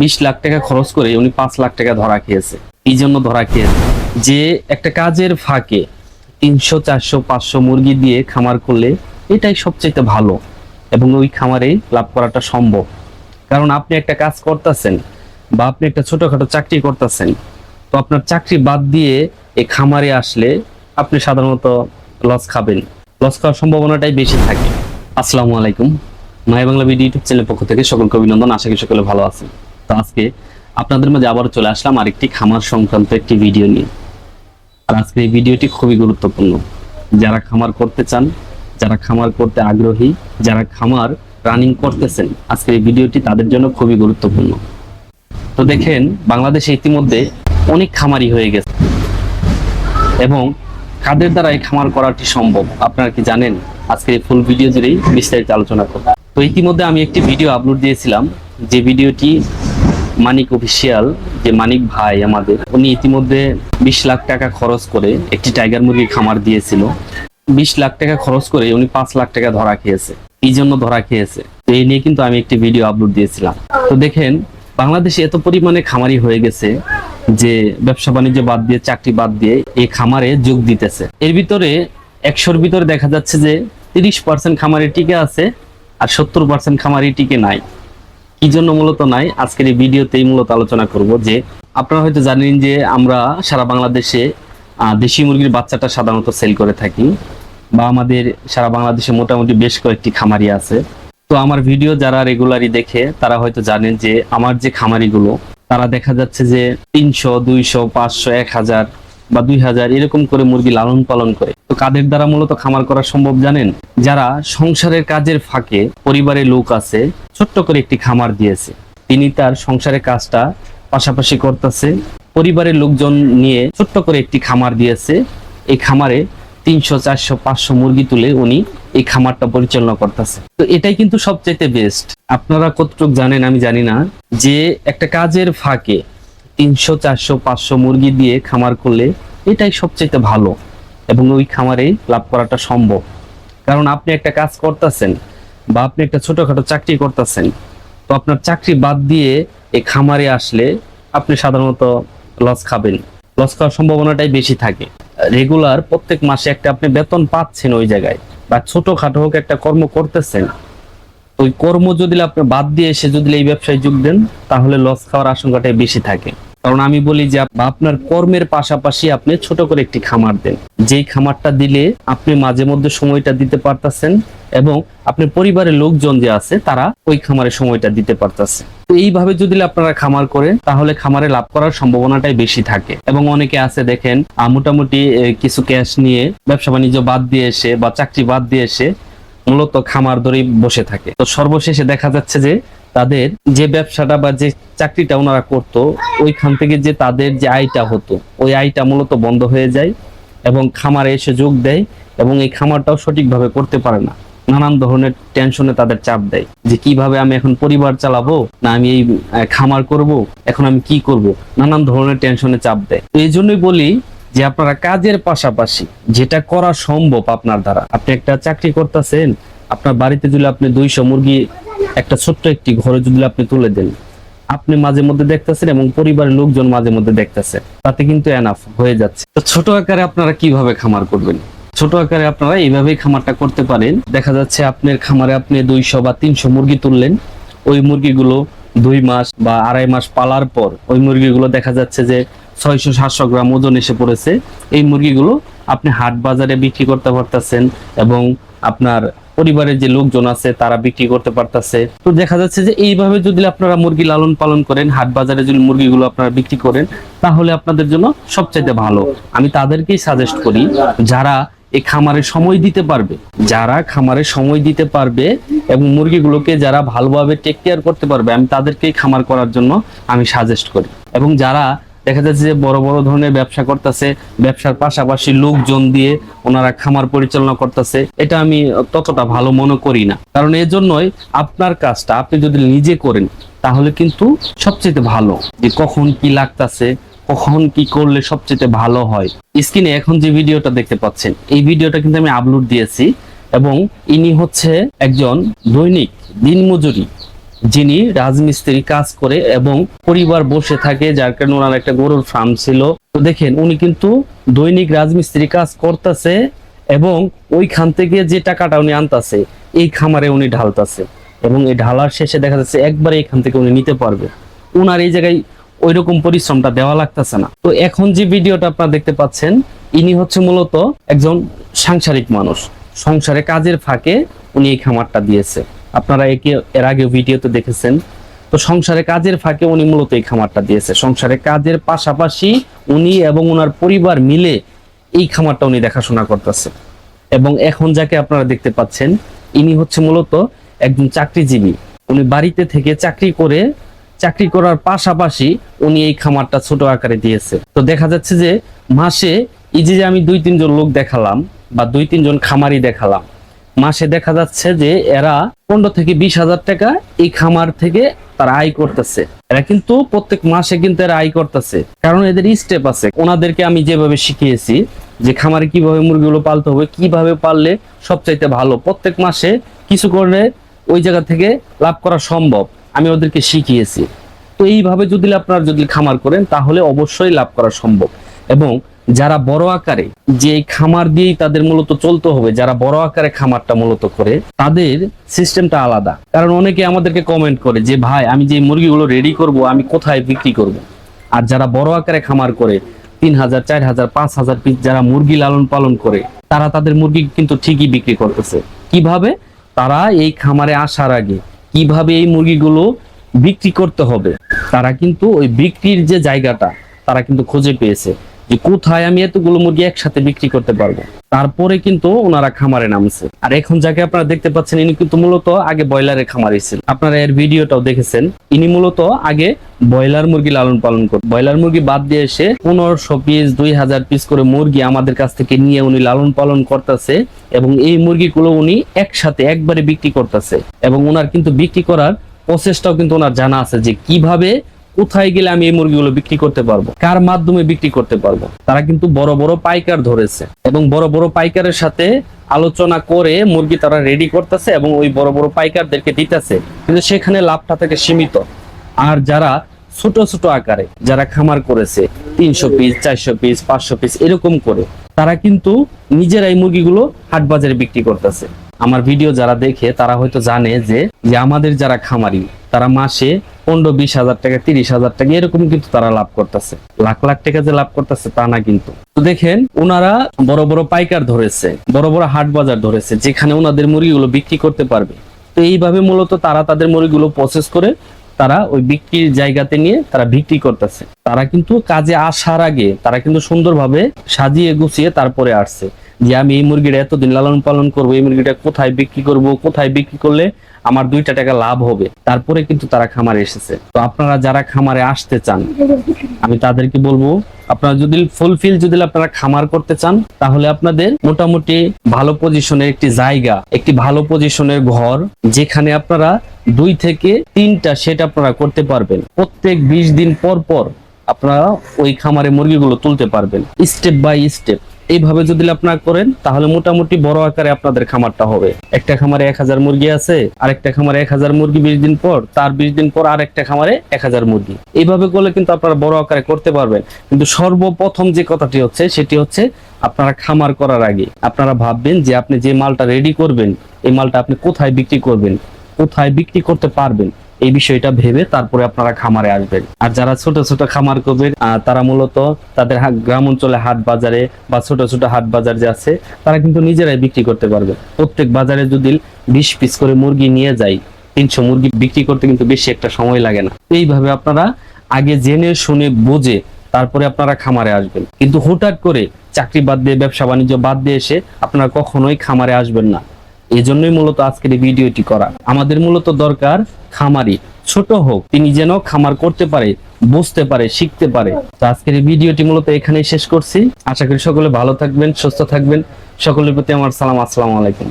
বিশ লাখ টাকা খরচ করে উনি পাঁচ লাখ টাকা ধরা খেয়েছে। এই জন্য ধরা খেয়েছে। যে একটা কাজের ফাঁকে তিনশো, চারশো, পাঁচশো মুরগি দিয়ে খামার করলে এটাই সবচেয়ে ভালো এবং ওই খামারে লাভ করাটা সম্ভব। কারণ আপনি একটা কাজ করতেছেন বা আপনি একটা ছোটখাটো চাকরি করতেছেন, তো আপনার চাকরি বাদ দিয়ে এই খামারে আসলে আপনি সাধারণত লস খাবেন। লস খাওয়ার সম্ভাবনাটাই বেশি থাকে। আসসালামু আলাইকুম। মাই বাংলা ভিডিও ইউটিউব চ্যানেলের পক্ষ থেকে সকলকে অভিনন্দন। আশা করি সকলে ভালো আছেন। তো আজকে আপনাদের মাঝে আবারও চলে আসলাম আরেকটি খামার সংক্রান্ত একটি ভিডিও নিয়ে। আর আজকে এই ভিডিওটি খুবই গুরুত্বপূর্ণ। যারা খামার করতে চান, যারা খামার করতে আগ্রহী, যারা খামার রানিং করতেছেন, আজকের এই ভিডিওটি তাদের জন্য খুবই গুরুত্বপূর্ণ। তো দেখেন, বাংলাদেশে ইতিমধ্যে অনেক খামারি হয়ে গেছে। এবং কাদের দ্বারা এই খামার করাটি সম্ভব, আপনারা কি জানেন? আজকের এই ফুল ভিডিও জুড়েই বিস্তারিত আলোচনা করব। তো ইতিমধ্যে আমি একটি ভিডিও আপলোড দিয়েছিলাম। যে ভিডিওটি মানিক অফিসিয়াল যে মানিক ভাই আমাদের, উনি ইতিমধ্যে বিশ লাখ টাকা খরচ করে একটি টাইগার মুরগি খামার দিয়েছিল। বিশ লাখ টাকা খরচ করে উনি পাঁচ লাখ টাকা ধরা খেয়েছে। এই জন্য ধরা খেয়েছে। তো এই নিয়ে কিন্তু আমি একটি ভিডিও আপলোড দিয়েছিলাম। তো দেখেন, বাংলাদেশে এত পরিমাণে খামারি হয়ে গেছে যে ব্যবসা বাণিজ্য বাদ দিয়ে, চাকরি বাদ দিয়ে এই খামারে যোগ দিতেছে। এর ভিতরে একশোর ভিতরে দেখা যাচ্ছে যে তিরিশ পার্সেন্ট খামারি টিকে আছে আর সত্তর পার্সেন্ট খামারি টিকে নাই। কি জন্য মূলত নাই, আজকের এই ভিডিওতেই মূলত আলোচনা করব যে আপনারা হয়তো জানেন যে আমরা সারা বাংলাদেশে দেশি মুরগির বাচ্চাটা সাধারণত সেল করে থাকি বা আমাদের সারা বাংলাদেশে মোটামুটি বেশ কয়েকটি খামারি আছে। তো আমার ভিডিও যারা রেগুলারই দেখে, তারা হয়তো জানেন যে আমার যে খামারিগুলো, তারা দেখা যাচ্ছে যে তিনশো, দুইশো, পাঁচশো, এক হাজার বা দুই হাজার এরকম করে মুরগি লালন পালন করে। তো কাদের দ্বারা মূলত খামার করা সম্ভব জানেন? যারা সংসারের কাজের ফাঁকে পরিবারের লোক আছে, ছোট্ট করে একটি খামার দিয়েছে। তিনি তার সংসারের কাজটা পাশাপাশি করতেছে। পরিবারের লোকজন নিয়ে ছোট্ট করে একটি খামার দিয়েছে। এই খামারে তিনশো, চারশো, পাঁচশো মুরগি তুলে উনি এই খামারটা পরিচালনা করতেছে। তো এটাই কিন্তু সবচাইতে বেস্ট আপনারা কতটুকু জানেন আমি জানি না যে একটা কাজের ফাঁকে তিনশো, চারশো, পাঁচশো মুরগি দিয়ে খামার করলে এটাই সবচেয়ে ভালো এবং ওই খামারে লাভ করাটা সম্ভব। কারণ আপনি একটা কাজ করতেছেন বা আপনি একটা ছোটখাটো চাকরি করতেছেন, তো আপনার চাকরি বাদ দিয়ে এই খামারে আসলে আপনি সাধারণত লস খাবেন। লস খাওয়ার সম্ভাবনাটাই বেশি থাকে। রেগুলার প্রত্যেক মাসে একটা আপনি বেতন পাচ্ছেন ওই জায়গায় বা ছোটখাটো হোক একটা কর্ম করতেছেন ওই কর্ম যদি আপনি বাদ দিয়ে এসে যদি এই ব্যবসায় যোগ দেন, তাহলে লস খাওয়ার আশঙ্কাটাই বেশি থাকে। কারণ আমি বলি যে আপনার কর্মের পাশাপাশি আপনি ছোট করে একটি খামার দেন। যেই খামারটা দিলে আপনি মাঝে মধ্যে সময়টা দিতে পারতেছেন এবং আপনার পরিবারের লোকজন যে আছে, তারা ওই খামারে সময়টা দিতে পারতেছে। এইভাবে যদি আপনারা খামার করেন, তাহলে খামারে লাভ করার সম্ভাবনাটাই বেশি থাকে। এবং অনেকে আছে, দেখেন মোটামুটি কিছু ক্যাশ নিয়ে ব্যবসা বাণিজ্য বাদ দিয়ে এসে বা চাকরি বাদ দিয়ে এসে মূলত খামার ধরেই বসে থাকে। তো সর্বশেষে দেখা যাচ্ছে যে তাদের যে ব্যবসাটা বা যে চাকরিটা ওনারা করতো, ওইখান থেকে যে তাদের যে আয়টা হতো, ওই আয়টা মূলত বন্ধ হয়ে যায় এবং খামারে এসে যোগ দেয় এবং এই খামারটাও সঠিকভাবে করতে পারে না। নানান ধরনের টেনশনে তাদের চাপ দেয় যে কীভাবে আমি এখন পরিবার চালাবো, না আমি এই খামার করব, এখন আমি কি করব, নানান ধরনের টেনশনে চাপ দেয়। এই জন্যই বলি যে আপনারা কাজের পাশাপাশি যেটা করা সম্ভব আপনার দ্বারা, আপনি একটা চাকরি করতেছেন, আপনার বাড়িতে যদি আপনি দুইশো মুরগি, একটা ছোট্ট একটি ঘরে যদি আপনি তুলে দেন, আপনি মাঝে মধ্যে দেখতেছেন এবং পরিবারের লোকজন মাঝে মধ্যে দেখতেছে, তাতে কিন্তু এনাফ হয়ে যাচ্ছে। তো ছোট আকারে আপনারা কীভাবে খামার করবেন? ছোট আকারে আপনারা এইভাবেই খামারটা করতে পারেন। দেখা যাচ্ছে আপনার খামারে আপনি দুইশো বা তিনশো মুরগি তুললেন, ওই মুরগিগুলো দুই মাস বা আড়াই মাস পালার পর, ওই মুরগিগুলো দেখা যাচ্ছে যে ছয়শো, সাতশো গ্রাম ওজন এসে পড়েছে। এই মুরগিগুলো আপনি হাট বাজারে বিক্রি করতে পারতেছেন এবং আপনার পরিবারের যে লোকজন আছে, তারা বিক্রি করতে পারতেছে। তো দেখা যাচ্ছে যে এইভাবে যদি আপনারা মুরগি লালন পালন করেন, হাট বাজারে যদি মুরগিগুলো আপনারা বিক্রি করেন, তাহলে আপনাদের জন্য সবচাইতে ভালো। আমি তাদেরকেই সাজেস্ট করি, যারা এই খামারে সময় দিতে পারবে, যারা খামারে সময় দিতে পারবে এবং মুরগিগুলোকে যারা ভালোভাবে টেক কেয়ার করতে পারবে, আমি তাদেরকেই খামার করার জন্য আমি সাজেস্ট করি। এবং যারা দেখা যাচ্ছে যে বড় বড় ধরনের ব্যবসা করতেছে, ব্যবসার পাশাপাশি লোকজন দিয়ে ওনারা খামার পরিচালনা করতেছে। এটা আমি ততটা ভালো মনে করি না। কারণ এর জন্যই আপনার কাজটা আপনি যদি নিজে করেন, তাহলে কিন্তু সবচেয়ে ভালো। যে কখন কি লাগতাছে, কখন কি করলে সবচেয়ে ভালো হয়। স্ক্রিনে এখন যে ভিডিওটা দেখতে পাচ্ছেন, এই ভিডিওটা কিন্তু আমি আপলোড দিয়েছি এবং ইনি হচ্ছে একজন দৈনিক দিনমজুরি যিনি রাজমিস্ত্রি কাজ করে এবং পরিবার বসে থাকে, যার কারণে ওনার একটা গরুর ফার্ম ছিল। তো দেখেন, উনি কিন্তু দৈনিক রাজমিস্ত্রি কাজ করতেছে এবং ওইখান থেকে যে টাকাটা উনি আনতাছে, এই খামারে উনি ঢালতাছে। এবং এই ঢালার শেষে দেখা যাচ্ছে একবারে এখান থেকে উনি নিতে পারবে। উনার এই জায়গায় ওই রকম পরিশ্রমটা দেওয়া লাগতেছে না। তো এখন যে ভিডিওটা আপনারা দেখতে পাচ্ছেন, ইনি হচ্ছে মূলত একজন সাংসারিক মানুষ। সংসারে কাজের ফাঁকে উনি এই খামারটা দিয়েছে। আপনারা একে, এর আগে ভিডিওতে দেখেছেন। তো সংসারে কাজের ফাঁকে উনি মূলত এই খামারটা দিয়েছে। সংসারে কাজের পাশাপাশি উনি এবং ওনার পরিবার মিলে এই খামারটা উনি দেখাশোনা করতেছে। এবং এখন যাকে আপনারা দেখতে পাচ্ছেন, ইনি হচ্ছে মূলত একজন চাকরিজীবী। উনি বাড়িতে থেকে চাকরি করে, চাকরি করার পাশাপাশি উনি এই খামারটা ছোট আকারে দিয়েছে। তো দেখা যাচ্ছে যে মাসে, এই যে আমি দুই তিনজন লোক দেখালাম বা দুই তিনজন খামারি দেখালাম মাসে দেখা যাচ্ছে যে এরা পনেরো থেকে বিশ হাজার টাকা এই খামার থেকে তারা আয় করতেছে। এরা কিন্তু প্রত্যেক মাসে কিন্তু এরা আয় করতেছে। কারণ এদের স্টেপ আছে। ওনাদেরকে আমি যেভাবে শিখিয়েছি যে খামারে কীভাবে মুরগিগুলো পালতে হবে, কীভাবে পাললে সবচাইতে ভালো। প্রত্যেক মাসে কিছু করলে ওই জায়গা থেকে লাভ করা সম্ভব। আমি ওদেরকে শিখিয়েছি। তো এইভাবে যদি আপনারা যদি খামার করেন, তাহলে অবশ্যই লাভ করা সম্ভব। এবং যারা বড় আকারে যে খামার দিয়েই তাদের মূলত চলতে হবে, যারা বড় আকারে খামারটা মূলত করে, তাদের সিস্টেমটা আলাদা। কারণ অনেকে আমাদেরকে কমেন্ট করে যে, ভাই, আমি যে মুরগিগুলো রেডি করব, আমি কোথায় বিক্রি করব? আর যারা বড় আকারে খামার করে, তিন হাজার, চার হাজার, পাঁচ হাজার পিস যারা মুরগি লালন পালন করে, তারা তাদের মুরগি কিন্তু ঠিকই বিক্রি করতেছে। কীভাবে? তারা এই খামারে আসার আগে কীভাবে এই মুরগিগুলো বিক্রি করতে হবে, তারা কিন্তু ওই বিক্রির যে জায়গাটা, তারা কিন্তু খুঁজে পেয়েছে। যে কোথায় আমি এতগুলো মুরগি একসাথে বিক্রি করতে পারব? তারপরে কিন্তু ওনারা খামারে নামছে। আর এখন যাকে আপনারা দেখতে পাচ্ছেন, ইনি কিন্তু মূলত আগে ব্রয়লারের খামারে ছিল আপনারা এর ভিডিওটাও দেখেছেন। ইনি মূলত আগে ব্রয়লার মুরগি লালন পালন করত ব্রয়লার মুরগি বাদ দিয়ে এসে পনেরোশো পিস, দুই হাজার পিস করে মুরগি আমাদের কাছ থেকে নিয়ে উনি লালন পালন করতেছে এবং এই মুরগিগুলো উনি একসাথে একবারে বিক্রি করতেছে। এবং ওনার কিন্তু বিক্রি করার প্রসেসটাও কিন্তু ওনার জানা আছে যে কীভাবে কোথায় গেলে আমি এই মুরগিগুলো বিক্রি করতে পারব? কার মাধ্যমে বিক্রি করতে পারব? তারা কিন্তু বড় বড় পাইকার ধরেছে। এবং বড় বড় পাইকারের সাথে আলোচনা করে মুরগি তারা রেডি করতেছে এবং ওই বড় বড় পাইকারদেরকে দিতেছে। কিন্তু সেখানে লাভটা থেকে সীমিত। আর যারা ছোট ছোট আকারে, যারা খামার করেছে, তিনশো পিস চারশো পিস পাঁচশো পিস এরকম করে, তারা কিন্তু নিজেরাই মুরগিগুলো হাট বাজারে বিক্রি করতেছে। আমার ভিডিও যারা দেখে, তারা হয়তো জানে যে যে আমাদের যারা খামারি, তারা মাসে পনেরো, বিশ হাজার টাকা, তিরিশ হাজার টাকা, এরকম কিন্তু তারা লাভ করতেছে। লাখ লাখ টাকা যে লাভ করতেছে তা না কিন্তু। দেখেন ওনারা বড় বড় পাইকার ধরেছে, বড় বড় হাট বাজার ধরেছে, যেখানে ওনাদের মুরগিগুলো বিক্রি করতে পারবে। তো এইভাবে মূলত তারা তাদের মুরগিগুলো প্রসেস করে তারা ওই বিক্রির জায়গাতে নিয়ে তারা বিক্রি করতেছে। তারা কিন্তু কাজে আসার আগে, তারা কিন্তু সুন্দরভাবে সাজিয়ে গুছিয়ে তারপরে আসছে। যে আমি এই মুরগিটা এতদিন লালন পালন করব, এই মুরগিটা কোথায় বিক্রি করব, কোথায় বিক্রি করলে আমার দুইটা টাকা লাভ হবে? তারপরে কিন্তু তারা খামারে এসেছে। তো আপনারা যারা খামারে আসতে চান, আমি তাদেরকে বলব, আপনারা যদি ফুলফিল যদি আপনারা খামার করতে চান, তাহলে আপনাদের মোটামুটি ভালো পজিশনের একটি জায়গা, একটি ভালো পজিশনের ঘর, যেখানে আপনারা দুই থেকে তিনটা সেট আপনারা করতে পারবেন। প্রত্যেক বিশ দিন পর পর আপনারা ওই খামারে মুরগিগুলো তুলতে পারবেন। Step by step. এইভাবে যদি আপনারা করেন, তাহলে মোটামুটি বড় আকারে আপনাদের খামারটা হবে। একটা খামারে এক হাজার মুরগি আছে, আরেকটা খামারে এক হাজার মুরগি বিশ দিন পর, তার বিশ দিন পর আরেকটা খামারে এক হাজার মুরগি। এইভাবে করলে কিন্তু আপনারা বড় আকারে করতে পারবেন। কিন্তু সর্বপ্রথম যে কথাটি হচ্ছে, সেটি হচ্ছে আপনারা খামার করার আগে আপনারা ভাববেন যে আপনি যে মালটা রেডি করবেন, এই মালটা আপনি কোথায় বিক্রি করবেন, কোথায় বিক্রি করতে পারবেন এই বিষয়টা ভেবে তারপরে আপনারা খামারে আসবেন। আর যারা ছোট ছোট খামার করবেন তারা মূলত তাদের গ্রাম অঞ্চলে হাট বাজারে বা ছোট ছোট হাট বাজার যে আছে, তারা কিন্তু নিজেরাই বিক্রি করতে পারবে। প্রত্যেক বাজারে যদি বিশ পিস করে মুরগি নিয়ে যায় তিনশো মুরগি বিক্রি করতে কিন্তু বেশি একটা সময় লাগে না। এইভাবে আপনারা আগে জেনে শুনে বুঝে তারপরে আপনারা খামারে আসবেন। কিন্তু হুটহাট করে চাকরি বাদ দিয়ে, ব্যবসা বাণিজ্য বাদ দিয়ে এসে আপনারা কখনোই খামারে আসবেন না। এই জন্যই মূলত আজকের এই ভিডিওটি করা। আমাদের মূলত দরকার খামারি। ছোট হোক, তিনি যেন খামার করতে পারে, বুঝতে পারে, শিখতে পারে। তো আজকের এই ভিডিওটি মূলত এখানেই শেষ করছি। আশা করি সকলে ভালো থাকবেন, সুস্থ থাকবেন। সকলের প্রতি আমার সালাম, আসসালামু আলাইকুম।